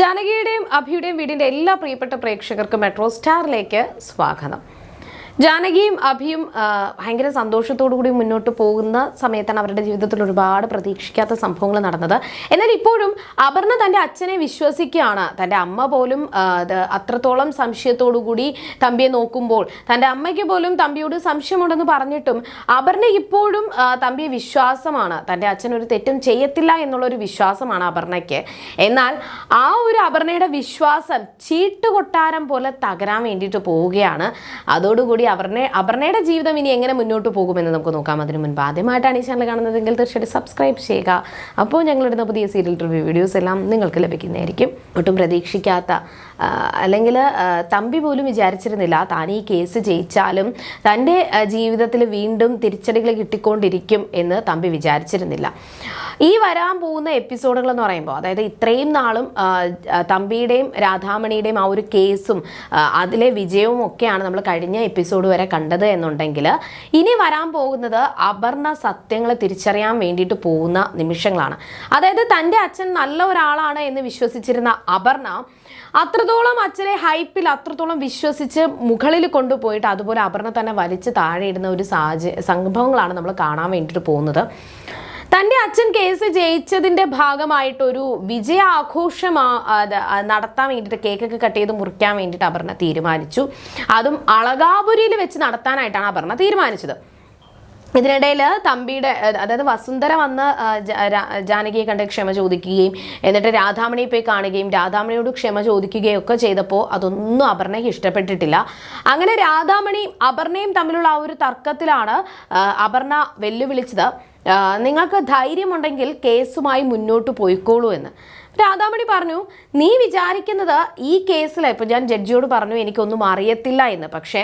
ജാനകിയുടെയും അഭിയുടെയും വീടിന്റെ എല്ലാ പ്രിയപ്പെട്ട പ്രേക്ഷകർക്കും മെട്രോ സ്റ്റാറിലേക്ക് സ്വാഗതം. ജാനകിയും അഭിയും ഭയങ്കര സന്തോഷത്തോടു കൂടി മുന്നോട്ട് പോകുന്ന സമയത്താണ് അവരുടെ ജീവിതത്തിൽ ഒരുപാട് പ്രതീക്ഷിക്കാത്ത സംഭവങ്ങൾ നടന്നത്. എന്നാൽ ഇപ്പോഴും അപർണ തന്റെ അച്ഛനെ വിശ്വസിക്കുകയാണ്. തന്റെ അമ്മ പോലും അത്രത്തോളം കൂടി തമ്പിയെ നോക്കുമ്പോൾ തന്റെ അമ്മയ്ക്ക് പോലും തമ്പിയോട് സംശയമുണ്ടെന്ന് പറഞ്ഞിട്ടും അപർണ ഇപ്പോഴും തമ്പിയെ വിശ്വാസമാണ്. തന്റെ അച്ഛൻ ഒരു തെറ്റും ചെയ്യത്തില്ല എന്നുള്ളൊരു വിശ്വാസമാണ് അപർണയ്ക്ക്. എന്നാൽ ആ ഒരു അപർണയുടെ വിശ്വാസം ചീട്ടുകൊട്ടാരം പോലെ തകരാൻ വേണ്ടിയിട്ട് പോവുകയാണ്. അതോടുകൂടി അപർണ അപർണയുടെ ജീവിതം ഇനി എങ്ങനെ മുന്നോട്ട് പോകുമെന്ന് നമുക്ക് നോക്കാം. അതിനു മുൻപ് ആദ്യമായിട്ടാണ് ഈ ചാനൽ കാണുന്നതെങ്കിൽ തീർച്ചയായിട്ടും സബ്സ്ക്രൈബ് ചെയ്യുക. അപ്പോൾ ഞങ്ങളിടുന്ന പുതിയ സീരിയൽ റിവ്യൂ വീഡിയോസ് എല്ലാം നിങ്ങൾക്ക് ലഭിക്കുന്നതായിരിക്കും. ഒട്ടും പ്രതീക്ഷിക്കാത്ത അല്ലെങ്കിൽ തമ്പി പോലും വിചാരിച്ചിരുന്നില്ല. താൻ ഈ കേസ് ജയിച്ചാലും തന്റെ ജീവിതത്തിൽ വീണ്ടും തിരിച്ചടികൾ കിട്ടിക്കൊണ്ടിരിക്കും എന്ന് തമ്പി വിചാരിച്ചിരുന്നില്ല. ഈ വരാൻ പോകുന്ന എപ്പിസോഡുകൾ എന്ന് പറയുമ്പോൾ അതായത് ഇത്രയും നാളും തമ്പിയുടെയും രാധാമണിയുടെയും ആ ഒരു കേസും അതിലെ വിജയവും ഒക്കെയാണ് നമ്മൾ കഴിഞ്ഞ എപ്പിസോഡ് വരെ കണ്ടത് എന്നുണ്ടെങ്കിൽ ഇനി വരാൻ പോകുന്നത് അപർണ സത്യങ്ങൾ തിരിച്ചറിയാൻ വേണ്ടിയിട്ട് പോകുന്ന നിമിഷങ്ങളാണ്. അതായത് തന്റെ അച്ഛൻ നല്ല ഒരാളാണ് എന്ന് വിശ്വസിച്ചിരുന്ന അപർണ അത്രത്തോളം അച്ഛനെ ഹൈപ്പിൽ അത്രത്തോളം വിശ്വസിച്ച് മുകളിൽ കൊണ്ടുപോയിട്ട് അതുപോലെ അപർണ തന്നെ വലിച്ച് താഴെ ഇടുന്ന ഒരു സാഹചര്യ സംഭവങ്ങളാണ് നമ്മൾ കാണാൻ വേണ്ടിയിട്ട് പോകുന്നത്. തന്റെ അച്ഛൻ കേസ് ജയിച്ചതിന്റെ ഭാഗമായിട്ടൊരു വിജയ ആഘോഷം ആ- അത് നടത്താൻ വേണ്ടിയിട്ട് കേക്കൊക്കെ കട്ട് ചെയ്ത് മുറിക്കാൻ വേണ്ടിയിട്ട് അപർണ തീരുമാനിച്ചു. അതും അളകാപുരിയിൽ വെച്ച് നടത്താനായിട്ടാണ് അപർണ തീരുമാനിച്ചത്. ഇതിനിടയിൽ തമ്പിയുടെ അതായത് വസുന്ധര വന്ന് ജാനകിയെ കണ്ട് ക്ഷമ ചോദിക്കുകയും എന്നിട്ട് രാധാമണിയെ പോയി കാണുകയും രാധാമണിയോട് ക്ഷമ ചോദിക്കുകയും ഒക്കെ ചെയ്തപ്പോൾ അതൊന്നും അപർണയ്ക്ക് ഇഷ്ടപ്പെട്ടിട്ടില്ല. അങ്ങനെ രാധാമണിയും അപർണയും തമ്മിലുള്ള ആ ഒരു തർക്കത്തിലാണ് അപർണ വെല്ലുവിളിച്ചത്. നിങ്ങൾക്ക് ധൈര്യമുണ്ടെങ്കിൽ കേസുമായി മുന്നോട്ട് പോയിക്കോളൂ എന്ന്. രാധാമണി പറഞ്ഞു നീ വിചാരിക്കുന്നത് ഈ കേസിൽ ഇപ്പം ഞാൻ ജഡ്ജിയോട് പറഞ്ഞു എനിക്കൊന്നും അറിയത്തില്ല എന്ന്. പക്ഷേ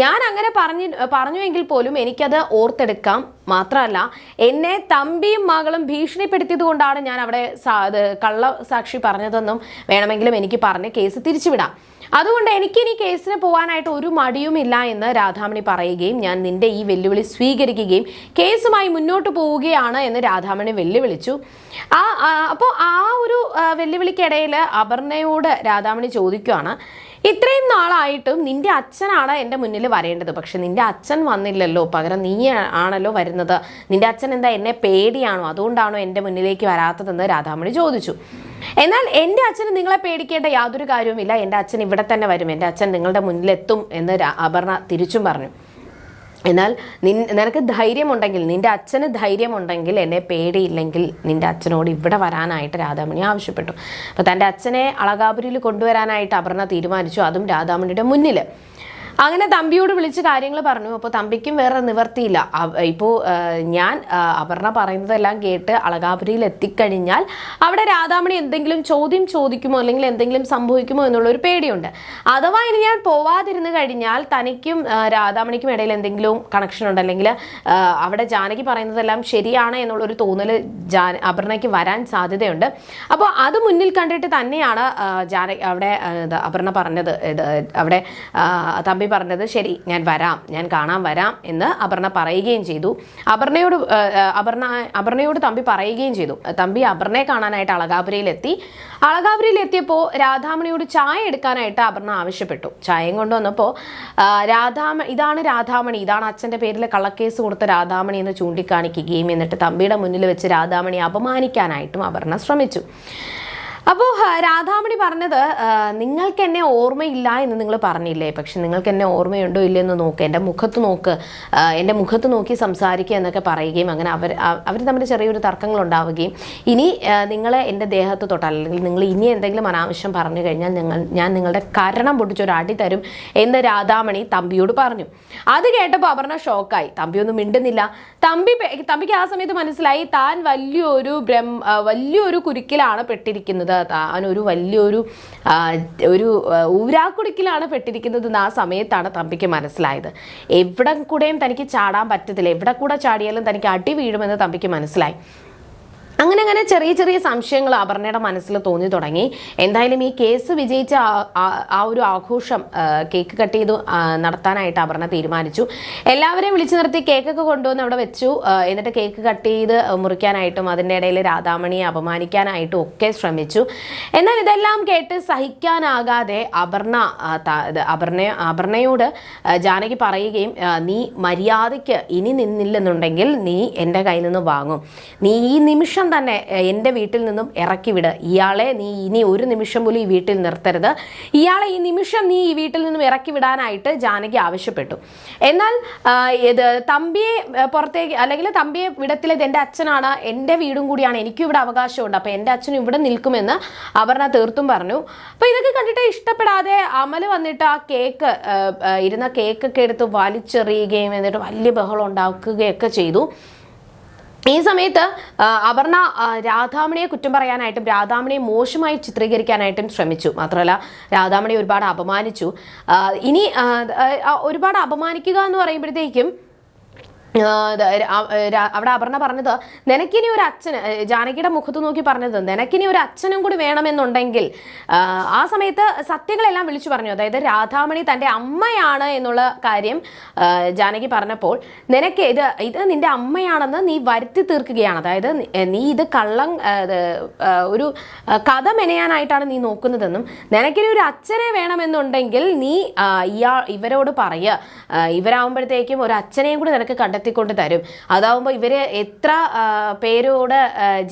ഞാൻ അങ്ങനെ പറഞ്ഞു പറഞ്ഞുവെങ്കിൽ പോലും എനിക്കത് ഓർത്തെടുക്കാം. മാത്രമല്ല എന്നെ തമ്പിയും മകളും ഭീഷണിപ്പെടുത്തിയത് കൊണ്ടാണ് ഞാൻ അവിടെ കള്ള സാക്ഷി പറഞ്ഞതെന്നും വേണമെങ്കിലും എനിക്ക് പറഞ്ഞ് കേസ് തിരിച്ചുവിടാം. അതുകൊണ്ട് എനിക്കിനി കേസിന് പോകാനായിട്ട് ഒരു മടിയുമില്ല എന്ന് രാധാമണി പറയുകയും ഞാൻ നിന്റെ ഈ വെല്ലുവിളി സ്വീകരിക്കുകയും കേസുമായി മുന്നോട്ട് പോവുകയാണ് എന്ന് രാധാമണി വെല്ലുവിളിച്ചു. ആ അപ്പോൾ ആ ഒരു വെല്ലുവിളിക്കിടയിൽ അപർണയോട് രാധാമണി ചോദിക്കുകയാണ് ഇത്രയും നാളായിട്ടും നിന്റെ അച്ഛനാണ് എന്റെ മുന്നിൽ വരേണ്ടത്. പക്ഷെ നിന്റെ അച്ഛൻ വന്നില്ലല്ലോ. പകരം നീ ആണല്ലോ വരുന്നത്. നിന്റെ അച്ഛൻ എന്താ എന്നെ പേടിയാണോ? അതുകൊണ്ടാണോ എന്റെ മുന്നിലേക്ക് വരാത്തതെന്ന് രാധാമണി ചോദിച്ചു. എന്നാൽ എന്റെ അച്ഛന് നിങ്ങളെ പേടിക്കേണ്ട യാതൊരു കാര്യവുമില്ല. എന്റെ അച്ഛൻ ഇവിടെ തന്നെ വരും. എന്റെ അച്ഛൻ നിങ്ങളുടെ മുന്നിലെത്തും എന്ന് അപർണ തിരിച്ചും പറഞ്ഞു. എന്നാൽ നിൻ നിനക്ക് ധൈര്യമുണ്ടെങ്കിൽ നിന്റെ അച്ഛന് ധൈര്യമുണ്ടെങ്കിൽ എന്നെ പേടിയില്ലെങ്കിൽ നിന്റെ അച്ഛനോട് ഇവിടെ വരാനായിട്ട് രാധാമണി ആവശ്യപ്പെട്ടു. അപ്പോൾ തന്റെ അച്ഛനെ അളകാപുരിയിൽ കൊണ്ടുവരാനായിട്ട് അപർണ തീരുമാനിച്ചു. അതും രാധാമണിയുടെ മുന്നിൽ അങ്ങനെ തമ്പിയോട് വിളിച്ച് കാര്യങ്ങൾ പറഞ്ഞു. അപ്പോൾ തമ്പിക്കും വേറെ നിവർത്തിയില്ല. ഇപ്പോൾ ഞാൻ അപർണ പറയുന്നതെല്ലാം കേട്ട് അളകാപുരിയിൽ എത്തിക്കഴിഞ്ഞാൽ അവിടെ രാധാമണി എന്തെങ്കിലും ചോദ്യം ചോദിക്കുമോ? അല്ലെങ്കിൽ എന്തെങ്കിലും സംഭവിക്കുമോ എന്നുള്ളൊരു പേടിയുണ്ട്. അഥവാ ഇനി ഞാൻ പോവാതിരുന്നു കഴിഞ്ഞാൽ തനിക്കും രാധാമണിക്കും ഇടയിൽ എന്തെങ്കിലും കണക്ഷൻ ഉണ്ട്. അല്ലെങ്കിൽ അവിടെ ജാനകി പറയുന്നതെല്ലാം ശരിയാണ് എന്നുള്ളൊരു തോന്നൽ ജാന അപർണയ്ക്ക് വരാൻ സാധ്യതയുണ്ട്. അപ്പോൾ അത് മുന്നിൽ കണ്ടിട്ട് തന്നെയാണ് ജാന അവിടെ അപർണ പറഞ്ഞത്. അവിടെ തമ്പി പറഞ്ഞത് ശരി ഞാൻ വരാം ഞാൻ കാണാൻ വരാം എന്ന് അപർണ പറയുകയും ചെയ്തു. അപർണയോട് അപർണ അപർണയോട് തമ്പി പറയുകയും ചെയ്തു. തമ്പി അപർണയെ കാണാനായിട്ട് അളകാപുരയിലെത്തി. അളകാപുരയിൽ എത്തിയപ്പോൾ രാധാമണിയോട് ചായ എടുക്കാനായിട്ട് അപർണ ആവശ്യപ്പെട്ടു. ചായയും കൊണ്ടുവന്നപ്പോൾ രാധാമ ഇതാണ് രാധാമണി ഇതാണ് അച്ഛന്റെ പേരിൽ കള്ളക്കേസ് കൊടുത്ത രാധാമണി എന്ന് ചൂണ്ടിക്കാണിക്കുകയും എന്നിട്ട് തമ്പിയുടെ മുന്നിൽ വെച്ച് രാധാമണി അപമാനിക്കാനായിട്ടും അപർണ ശ്രമിച്ചു. അപ്പോൾ രാധാമണി പറഞ്ഞത് നിങ്ങൾക്ക് എന്നെ ഓർമ്മയില്ല എന്ന് നിങ്ങൾ പറഞ്ഞില്ലേ? പക്ഷെ നിങ്ങൾക്ക് എന്നെ ഓർമ്മയുണ്ടോ ഇല്ലെന്ന് നോക്ക്. എന്റെ മുഖത്ത് നോക്ക്. എന്റെ മുഖത്ത് നോക്കി സംസാരിക്കുക എന്നൊക്കെ പറയുകയും അങ്ങനെ അവർ അവർ തമ്മിൽ ചെറിയൊരു തർക്കങ്ങൾ ഉണ്ടാവുകയും ഇനി നിങ്ങൾ എന്റെ ദേഹത്ത് തൊട്ടാൽ അല്ലെങ്കിൽ നിങ്ങൾ ഇനി എന്തെങ്കിലും അനാവശ്യം പറഞ്ഞു കഴിഞ്ഞാൽ ഞങ്ങൾ ഞാൻ നിങ്ങളുടെ കരണം പൊട്ടിച്ചൊരു അടി തരും എന്ന് രാധാമണി തമ്പിയോട് പറഞ്ഞു. അത് കേട്ടപ്പോൾ അപർണ ഷോക്കായി. തമ്പിയൊന്നും മിണ്ടുന്നില്ല. തമ്പി തമ്പിക്ക് ആ സമയത്ത് മനസ്സിലായി താൻ വലിയൊരു ബ്രഹ്മ വലിയൊരു കുരുക്കിലാണ് പെട്ടിരിക്കുന്നത്. താൻ ഒരു വലിയൊരു ഒരു ഊരാക്കുടുക്കിലാണ് പെട്ടിരിക്കുന്നത് ആ സമയത്താണ് തമ്പിക്ക് മനസ്സിലായത്. എവിടെ കൂടെയും തനിക്ക് ചാടാൻ പറ്റത്തില്ല. എവിടെ കൂടെ ചാടിയാലും തനിക്ക് അടി വീഴുമെന്ന് തമ്പിക്ക് മനസ്സിലായി. അങ്ങനെ അങ്ങനെ ചെറിയ ചെറിയ സംശയങ്ങൾ അപർണയുടെ മനസ്സിൽ തോന്നി തുടങ്ങി. എന്തായാലും ഈ കേസ് വിജയിച്ച ആ- ഒരു ആഘോഷം കേക്ക് കട്ട് ചെയ്ത് നടത്താനായിട്ട് അപർണ തീരുമാനിച്ചു. എല്ലാവരെയും വിളിച്ചു നിർത്തി കേക്കൊക്കെ കൊണ്ടുവന്ന് അവിടെ വെച്ചു. എന്നിട്ട് കേക്ക് കട്ട് ചെയ്ത് മുറിക്കാനായിട്ടും അതിന്റെ ഇടയിൽ രാധാമണിയെ അപമാനിക്കാനായിട്ടും ഒക്കെ ശ്രമിച്ചു. എന്നാൽ ഇതെല്ലാം കേട്ട് സഹിക്കാനാകാതെ അപർണ അപർണ അപർണയോട് ജാനകി പറയുകയും നീ മര്യാദയ്ക്ക് ഇനി നിന്നില്ലെന്നുണ്ടെങ്കിൽ നീ എന്റെ കയ്യിൽ നിന്ന് വാങ്ങും. നീ ഈ നിമിഷം തന്നെ എന്റെ വീട്ടിൽ നിന്നും ഇറക്കി വിട്. ഇയാളെ നീ ഇനി ഒരു നിമിഷം പോലും ഈ വീട്ടിൽ നിർത്തരുത്. ഇയാളെ ഈ നിമിഷം നീ ഈ വീട്ടിൽ നിന്നും ഇറക്കി വിടാനായിട്ട് ജാനകി ആവശ്യപ്പെട്ടു. എന്നാൽ ഇത് തമ്പിയെ പുറത്തേക്ക് അല്ലെങ്കിൽ തമ്പിയെ വിടത്തിലത് എന്റെ അച്ഛനാണ്. എന്റെ വീടും കൂടിയാണ്. എനിക്കും ഇവിടെ അവകാശമുണ്ട്. അപ്പോൾ എന്റെ അച്ഛനും ഇവിടെ നിൽക്കുമെന്ന് അപർണ തീർത്തും പറഞ്ഞു. അപ്പോൾ ഇതൊക്കെ കണ്ടിട്ട് ഇഷ്ടപ്പെടാതെ അമൽ വന്നിട്ട് ആ കേക്ക് ഇരുന്ന കേക്കൊക്കെ എടുത്ത് വലിച്ചെറിയുകയും എന്നിട്ട് വലിയ ബഹളം ഉണ്ടാക്കുകയൊക്കെ ചെയ്തു. ഈ സമയത്ത് അപർണ രാധാമണിയെ കുറ്റം പറയാനായിട്ടും രാധാമണിയെ മോശമായി ചിത്രീകരിക്കാനായിട്ടും ശ്രമിച്ചു. മാത്രമല്ല രാധാമണിയെ ഒരുപാട് അപമാനിച്ചു. ഇനി ഒരുപാട് അപമാനിക്കുക എന്ന് പറയുമ്പോഴത്തേക്കും അവിടെ അപർണ പറഞ്ഞത് നിനക്കിനി ഒരു അച്ഛന് ജാനകിയുടെ മുഖത്ത് നോക്കി പറഞ്ഞത് നിനക്കിനി ഒരു അച്ഛനും കൂടി വേണമെന്നുണ്ടെങ്കിൽ ആ, സമയത്ത് സത്യങ്ങളെല്ലാം വിളിച്ചു പറഞ്ഞു. അതായത് രാധാമണി തന്റെ അമ്മയാണ് എന്നുള്ള കാര്യം ജാനകി പറഞ്ഞപ്പോൾ നിനക്ക് ഇത് ഇത് നിന്റെ അമ്മയാണെന്ന് നീ വരുത്തി തീർക്കുകയാണ്. അതായത് നീ ഇത് കള്ളം ഒരു കഥ മെനയാനായിട്ടാണ് നീ നോക്കുന്നതെന്നും നിനക്കിനി ഒരു അച്ഛനെ വേണമെന്നുണ്ടെങ്കിൽ നീ ഇയാൾ ഇയാ ഇവരോട് പറയുക ഇവരാകുമ്പോഴത്തേക്കും ഒരു അച്ഛനെയും കൂടി നിനക്ക് കണ്ടെത്തിക്കൊണ്ട് തരും. അതാവുമ്പോൾ ഇവർ എത്ര പേരോട്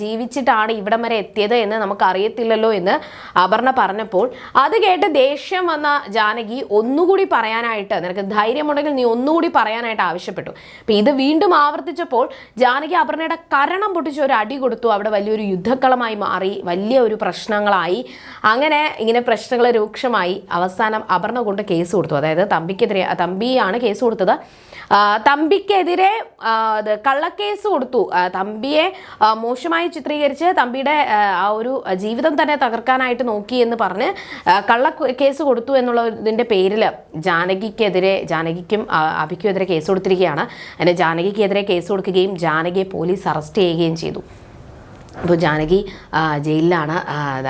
ജീവിച്ചിട്ടാണ് ഇവിടം വരെ എത്തിയത് എന്ന് നമുക്ക് അറിയത്തില്ലല്ലോ എന്ന് അപർണ പറഞ്ഞപ്പോൾ അത് കേട്ട് ദേഷ്യം വന്ന ജാനകി ഒന്നുകൂടി പറയാനായിട്ട് നിനക്ക് ധൈര്യമുണ്ടെങ്കിൽ നീ ഒന്നുകൂടി പറയാനായിട്ട് ആവശ്യപ്പെട്ടു. അപ്പം ഇത് വീണ്ടും ആവർത്തിച്ചപ്പോൾ ജാനകി അപർണയുടെ കരണം പൊട്ടിച്ച് ഒരു അടി കൊടുത്തു. അവിടെ വലിയൊരു യുദ്ധക്കളമായി മാറി വലിയ ഒരു പ്രശ്നങ്ങളായി. അങ്ങനെ ഇങ്ങനെ പ്രശ്നങ്ങൾ രൂക്ഷമായി. അവസാനം അപർണ കൊണ്ട് കേസ് കൊടുത്തു. അതായത് തമ്പിക്കെതിരെ തമ്പിയാണ് കേസ് കൊടുത്തത്. ആ, അത് കള്ളക്കേസ് കൊടുത്തു. തമ്പിയെ മോശമായി ചിത്രീകരിച്ച് തമ്പിയുടെ ആ, ഒരു ജീവിതം തന്നെ തകർക്കാനായിട്ട് നോക്കി എന്ന് പറഞ്ഞ് കള്ള കേസ് കൊടുത്തു എന്നുള്ളതിന്റെ പേരിൽ ജാനകിക്കെതിരെ ജാനകിക്കും ആ, അഭിക്കും എതിരെ കേസ് കൊടുത്തിരിക്കുകയാണ്. അതിന് ജാനകിക്കെതിരെ കേസ് കൊടുക്കുകയും ജാനകിയെ പോലീസ് അറസ്റ്റ് ചെയ്യുകയും ചെയ്തു. അപ്പോൾ ജാനകി ജയിലിലാണ്.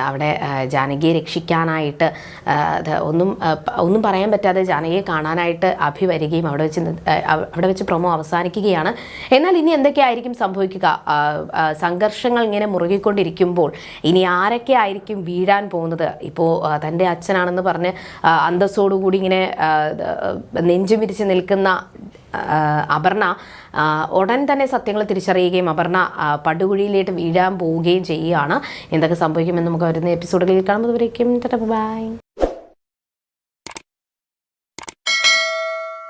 അവിടെ ജാനകിയെ രക്ഷിക്കാനായിട്ട് ഒന്നും ഒന്നും പറയാൻ പറ്റാതെ ജാനകിയെ കാണാനായിട്ട് അഭി വരികയും അവിടെ വെച്ച് അവിടെ വെച്ച് പ്രൊമോ അവസാനിക്കുകയാണ്. എന്നാൽ ഇനി എന്തൊക്കെയായിരിക്കും സംഭവിക്കുക? സംഘർഷങ്ങൾ ഇങ്ങനെ മുറുകിക്കൊണ്ടിരിക്കുമ്പോൾ ഇനി ആരൊക്കെ ആയിരിക്കും വീഴാൻ പോകുന്നത്? ഇപ്പോൾ തന്റെ അച്ഛനാണെന്ന് പറഞ്ഞ് അന്തസ്സോടുകൂടി ഇങ്ങനെ ആ, നെഞ്ചു വിരിച്ച് നിൽക്കുന്ന അപർണ ഉടൻ തന്നെ സത്യങ്ങൾ തിരിച്ചറിയുകയും അപർണ പടുകുഴിയിലേക്ക് വീഴാൻ പോവുകയും ചെയ്യുകയാണ്. എന്തൊക്കെ സംഭവിക്കുമെന്ന് നമുക്ക് വരുന്ന എപ്പിസോഡുകളിൽ കാണുമ്പോൾ ബൈ.